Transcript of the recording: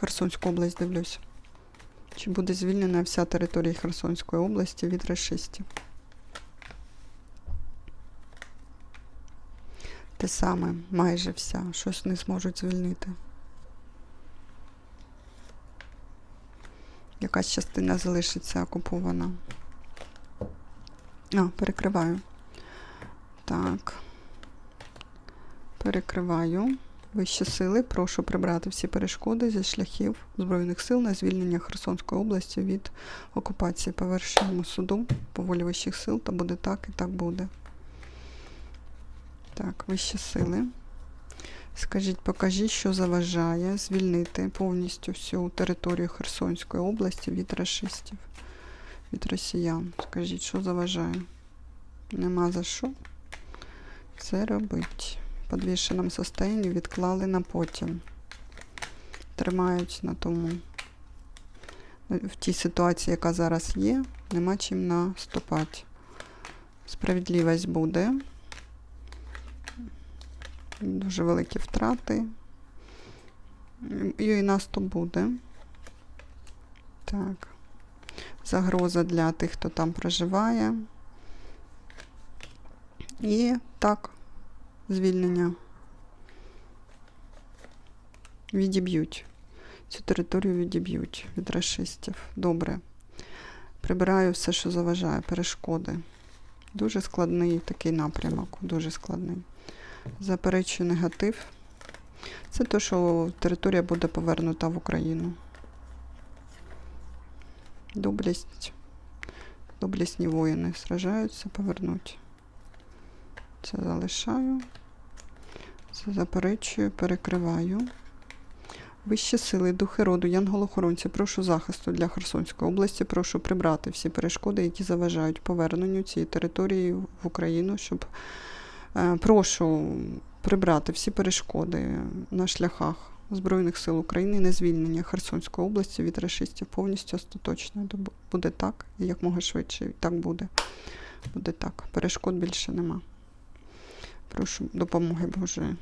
Херсонську область дивлюсь. Чи буде звільнена вся територія Херсонської області від расистів? Те саме, майже вся. Щось не зможуть звільнити. Якась частина залишиться окупована. А, перекриваю. Так. Перекриваю. Вищі сили, прошу прибрати всі перешкоди зі шляхів Збройних сил на звільнення Херсонської області від окупації по Верховному суду по волі вищих сил, та буде так і так буде. Так, вищі сили. Скажіть, покажіть, що заважає звільнити повністю всю територію Херсонської області від расистів, від росіян. Скажіть, що заважає? Нема за що це робить. В підвішеному состоянні відклали на потім. Тримають на тому. В тій ситуації, яка зараз є, нема чим наступати. Справедливість буде. Дуже великі втрати. І наступ буде. Так. Загроза для тих, хто там проживає. І так, звільнення. Відіб'ють. Цю територію відіб'ють від расистів. Добре. Прибираю все, що заважає, перешкоди. Дуже складний такий напрямок, дуже складний. Заперечую негатив. Це те, що територія буде повернута в Україну. Доблість. Доблісні воїни сражаються, повернуть. Це залишаю. Заперечую, перекриваю. Вищі сили, духи роду, янголохоронці, прошу захисту для Херсонської області. Прошу прибрати всі перешкоди, які заважають поверненню цієї території в Україну, щоб е, прошу прибрати всі перешкоди на шляхах Збройних сил України на звільнення Херсонської області від расистів повністю остаточно. Буде так, і якмога швидше. Так буде. Буде так. Перешкод більше нема. Прошу допомоги Божої.